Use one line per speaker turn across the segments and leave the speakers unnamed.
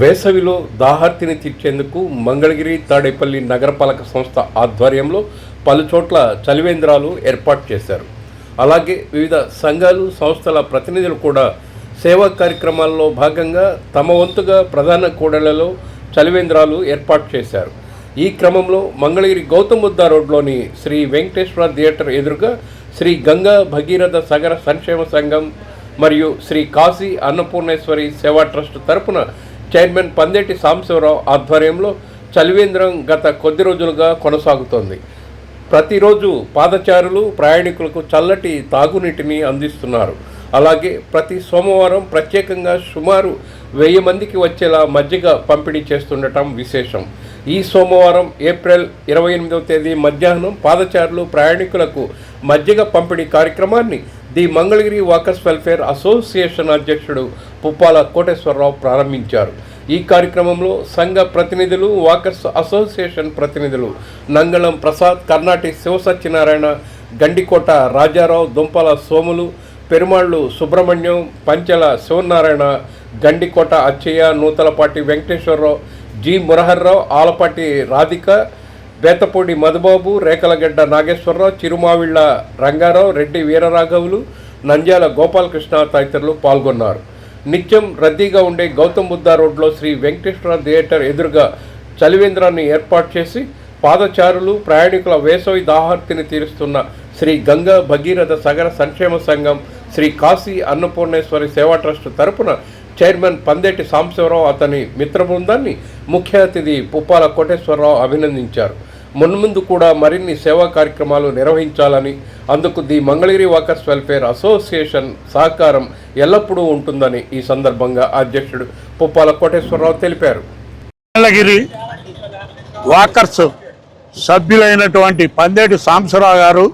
వేసవిలో దాహార్తిని తీర్చేందుకు మంగళగిరి తాడేపల్లి నగరపాలక సంస్థ ఆధ్వర్యంలో పలు చోట్ల చలివేంద్రాలు ఏర్పాటు చేశారు. అలాగే వివిధ సంఘాలు సంస్థల ప్రతినిధులు కూడా సేవా కార్యక్రమాల్లో భాగంగా తమ వంతుగా ప్రధాన కూడళ్ళలో చలివేంద్రాలు ఏర్పాటు చేశారు. ఈ క్రమంలో మంగళగిరి గౌతమ్ బుద్ధ రోడ్లోని శ్రీ వెంకటేశ్వర థియేటర్ ఎదురుగా శ్రీ గంగా భగీరథ సగర సంక్షేమ సంఘం మరియు శ్రీ కాశీ అన్నపూర్ణేశ్వరి సేవా ట్రస్ట్ తరపున చైర్మన్ పందేటి సాంబశివరావు ఆధ్వర్యంలో చలివేంద్రం గత కొద్ది రోజులుగా కొనసాగుతోంది. ప్రతిరోజు పాదచారులు ప్రయాణికులకు చల్లటి తాగునీటిని అందిస్తున్నారు. అలాగే ప్రతి సోమవారం ప్రత్యేకంగా సుమారు వెయ్యి మందికి వచ్చేలా మజ్జిగ పంపిణీ చేస్తుండటం విశేషం. ఈ సోమవారం ఏప్రిల్ ఇరవై ఎనిమిదవ తేదీ మధ్యాహ్నం పాదచారులు ప్రయాణికులకు మజ్జిగ పంపిణీ కార్యక్రమాన్ని the Mangalagiri walkers welfare association అధ్యక్షుడు పుప్పాల కోటేశ్వరరావు ప్రారంభించారు. ఈ కార్యక్రమంలో సంఘ ప్రతినిధులు వాకర్స్ అసోసియేషన్ ప్రతినిధులు నంగళం ప్రసాద్ కర్ణాటి శివసత్యనారాయణ గండికోట రాజారావు దుంపల సోములు పెరుమాళ్ళు సుబ్రహ్మణ్యం పంచెల శివనారాయణ గండికోట అచ్చయ్య నూతలపాటి వెంకటేశ్వరరావు జి మురహర్రావు ఆలపాటి రాధిక బేతపూడి మధుబాబు రేకలగడ్డ నాగేశ్వరరావు చిరుమావిళ్ళ రంగారావు రెడ్డి వీరరాఘవులు నంద్యాల గోపాలకృష్ణ తదితరులు పాల్గొన్నారు. నిత్యం రద్దీగా ఉండే గౌతమ్ బుద్ధ రోడ్లో శ్రీ వెంకటేశ్వర థియేటర్ ఎదురుగా చలివేంద్రాన్ని ఏర్పాటు చేసి పాదచారులు ప్రయాణికుల వేసవి దాహార్తిని తీరుస్తున్న శ్రీ గంగా భగీరథ సగర సంక్షేమ సంఘం శ్రీ కాశీ అన్నపూర్ణేశ్వరి సేవా ట్రస్ట్ తరపున చైర్మన్ పందేటి సాంబశివరావు అతని మిత్ర బృందాన్ని ముఖ్య అతిథి పుప్పాల కోటేశ్వరరావు అభినందించారు. మున్ముందు కూడా మరిన్ని సేవా కార్యక్రమాలు నిర్వహించాలని అందుకు the Mangalagiri walkers welfare association సహకారం ఎల్లప్పుడూ ఉంటుందని ఈ సందర్భంగా అధ్యక్షుడు పుప్పాల కోటేశ్వరరావు తెలిపారు.
మంగళగిరి వాకర్స్ సభ్యులైనటువంటి పందేటి సాంబశివరావు గారు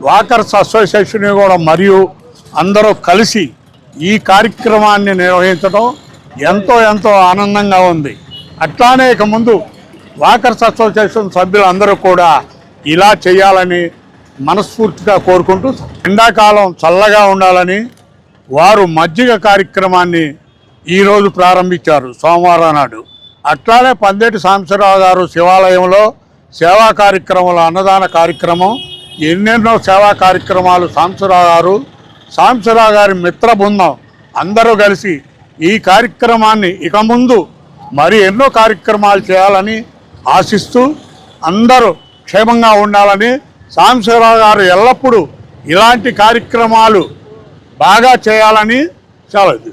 వాకర్స్ అసోసియేషన్ కూడా మరియు అందరూ కలిసి ఈ కార్యక్రమాన్ని నిర్వహించడం ఎంతో ఎంతో ఆనందంగా ఉంది. అట్లానే ఇక ముందు వాకర్స్ అసోసియేషన్ సభ్యులందరూ కూడా ఇలా చేయాలని మనస్ఫూర్తిగా కోరుకుంటూ ఎండాకాలం చల్లగా ఉండాలని వారు మజ్జిగ కార్యక్రమాన్ని ఈరోజు ప్రారంభించారు సోమవారం నాడు. అట్లానే పందేటి సాంబశివరావు గారు శివాలయంలో సేవా కార్యక్రమాలు అన్నదాన కార్యక్రమం ఎన్నెన్నో సేవా కార్యక్రమాలు సాంబశివరావు గారు సాంబశివరావు గారి మిత్ర బృందం అందరూ కలిసి ఈ కార్యక్రమాన్ని ఇక ముందు మరి ఎన్నో కార్యక్రమాలు చేయాలని ఆశిస్తూ అందరూ క్షేమంగా ఉండాలని సాంబశివరావు గారు ఎల్లప్పుడూ ఇలాంటి కార్యక్రమాలు బాగా చేయాలని సెలవు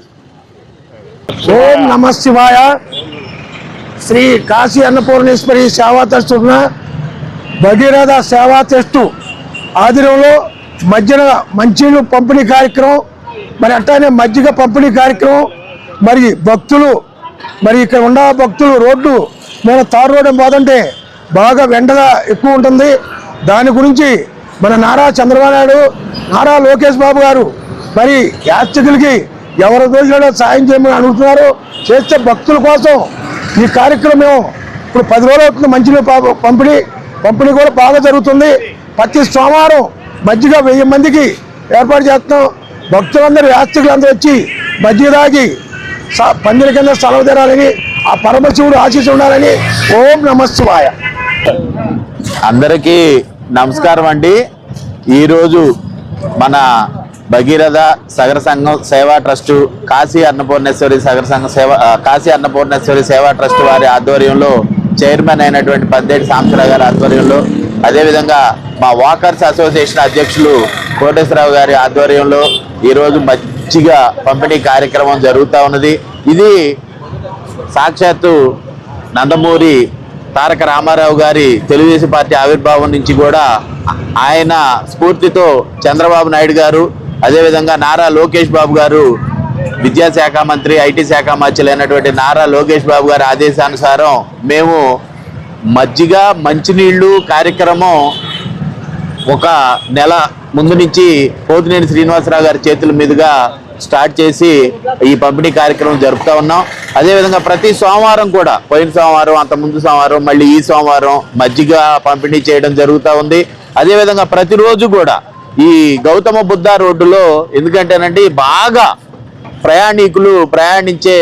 ఓం నమ శివాయ. శ్రీ కాశీ అన్నపూర్ణేశ్వరి సేవా ట్రస్ట్ ఉన్న భగీరథ సేవా ట్రస్ట్ ఆధ్వర్యంలో మధ్యన మంచినీళ్ళు పంపిణీ కార్యక్రమం మరి అట్లానే మజ్జిగ పంపిణీ కార్యక్రమం మరి భక్తులు మరి ఇక్కడ ఉన్న భక్తులు రోడ్డు మన తారు రోడ్డు పోతుంటే బాగా వెండగా ఎక్కువ ఉంటుంది. దాని గురించి మన నారా చంద్రబాబు నాయుడు నారా లోకేష్ బాబు గారు మరి యాత్రికులకి ఎవరి దోషుడో సాయం చేయమని అడుగుతున్నారు. చేస్తే భక్తుల కోసం ఈ కార్యక్రమం ఇప్పుడు పది రోజులు అవుతుంది మంచినీళ్ళు పంపిణీ పంపిణీ కూడా బాగా జరుగుతుంది. ప్రతి సోమవారం మజ్జిగ వెయ్యి మందికి ఏర్పాటు చేస్తున్నాం. భక్తులందరూ యాత్రికులందరూ వచ్చి మజ్జిగ తాగి పందిరి కింద సెలవు తీరాలని ఆ పరమశివుడు ఆశీస్సు ఉండాలని ఓం నమస్వాయ
అందరికీ నమస్కారం అండి. ఈరోజు మన భగీరథ సగర సంఘం సేవా ట్రస్టు కాశీ అన్నపూర్ణేశ్వరి సగర సంఘం సేవ కాశీ అన్నపూర్ణేశ్వరి సేవా ట్రస్ట్ వారి ఆధ్వర్యంలో చైర్మన్ అయినటువంటి పందేటి సాంబశివరావు గారి ఆధ్వర్యంలో అదేవిధంగా మా వాకర్స్ అసోసియేషన్ అధ్యక్షులు కోటేశ్వరరావు గారి ఆధ్వర్యంలో ఈరోజు మంచిగా పంపిణీ కార్యక్రమం జరుగుతూ ఉన్నది. ఇది సాక్షాత్తు నందమూరి తారక రామారావు గారి తెలుగుదేశం పార్టీ ఆవిర్భావం నుంచి కూడా ఆయన స్ఫూర్తితో చంద్రబాబు నాయుడు గారు అదేవిధంగా నారా లోకేష్ బాబు గారు విద్యాశాఖ మంత్రి ఐటీ శాఖ మంత్రి అయినటువంటి నారా లోకేష్ బాబు గారి ఆదేశానుసారం మేము మజ్జిగ మంచినీళ్ళు కార్యక్రమం ఒక నెల ముందు నుంచి పోతినేని శ్రీనివాసరావు గారి చేతుల మీదుగా స్టార్ట్ చేసి ఈ పంపిణీ కార్యక్రమం జరుపుతా ఉన్నాం. అదేవిధంగా ప్రతి సోమవారం కూడా పోయిన సోమవారం అంత ముందు సోమవారం మళ్ళీ ఈ సోమవారం మజ్జిగ పంపిణీ చేయడం జరుగుతూ ఉంది. అదేవిధంగా ప్రతిరోజు కూడా ఈ గౌతమ బుద్ధ రోడ్డులో ఎందుకంటేనండి బాగా ప్రయాణికులు ప్రయాణించే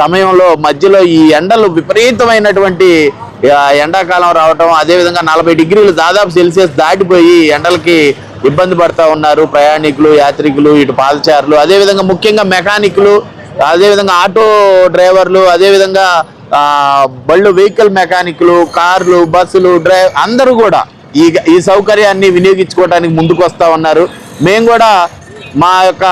సమయంలో మధ్యలో ఈ ఎండలు విపరీతమైనటువంటి ఎండాకాలం రావటం అదేవిధంగా నలభై డిగ్రీలు దాదాపు సెల్సియస్ దాటిపోయి ఎండలకి ఇబ్బంది పడతా ఉన్నారు. ప్రయాణికులు యాత్రికులు ఇటు పాదచారులు అదేవిధంగా ముఖ్యంగా మెకానిక్లు అదేవిధంగా ఆటో డ్రైవర్లు అదేవిధంగా బళ్ళు వెహికల్ మెకానిక్లు కార్లు బస్సులు డ్రైవ్ అందరూ కూడా ఈ ఈ సౌకర్యాన్ని వినియోగించుకోవడానికి ముందుకు వస్తూ ఉన్నారు. మేము కూడా మా యొక్క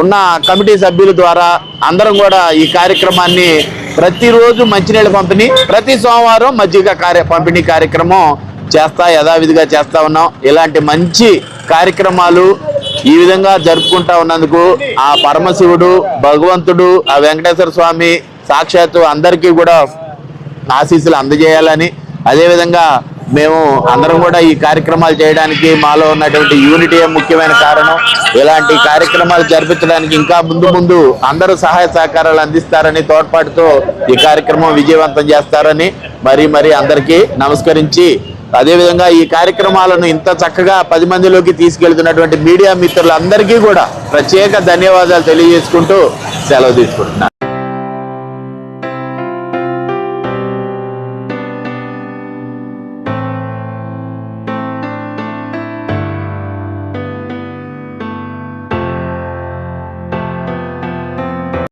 ఉన్న కమిటీ సభ్యుల ద్వారా అందరం కూడా ఈ కార్యక్రమాన్ని ప్రతిరోజు మంచినీళ్ళ పంపిణీ ప్రతి సోమవారం మజ్జిగ కార్య పంపిణీ కార్యక్రమం చేస్తా యథావిధిగా చేస్తా ఉన్నాం. ఇలాంటి మంచి కార్యక్రమాలు ఈ విధంగా జరుపుకుంటా ఉన్నందుకు ఆ పరమశివుడు భగవంతుడు ఆ వెంకటేశ్వర స్వామి సాక్షాత్తు అందరికీ కూడా ఆశీస్సులు అందజేయాలని అదేవిధంగా మేము అందరం కూడా ఈ కార్యక్రమాలు చేయడానికి మాలో ఉన్నటువంటి యూనిటీ ముఖ్యమైన కారణం. ఇలాంటి కార్యక్రమాలు జరిపించడానికి ఇంకా ముందు ముందు అందరూ సహాయ సహకారాలు అందిస్తారని తోడ్పాటుతో ఈ కార్యక్రమం విజయవంతం చేస్తారని మరీ మరీ అందరికీ నమస్కరించి అదేవిధంగా ఈ కార్యక్రమాలను ఇంత చక్కగా పది మందిలోకి తీసుకెళ్తున్నటువంటి మీడియా మిత్రులందరికీ కూడా ప్రత్యేక ధన్యవాదాలు తెలియజేసుకుంటూ సెలవు తీసుకుంటున్నాను.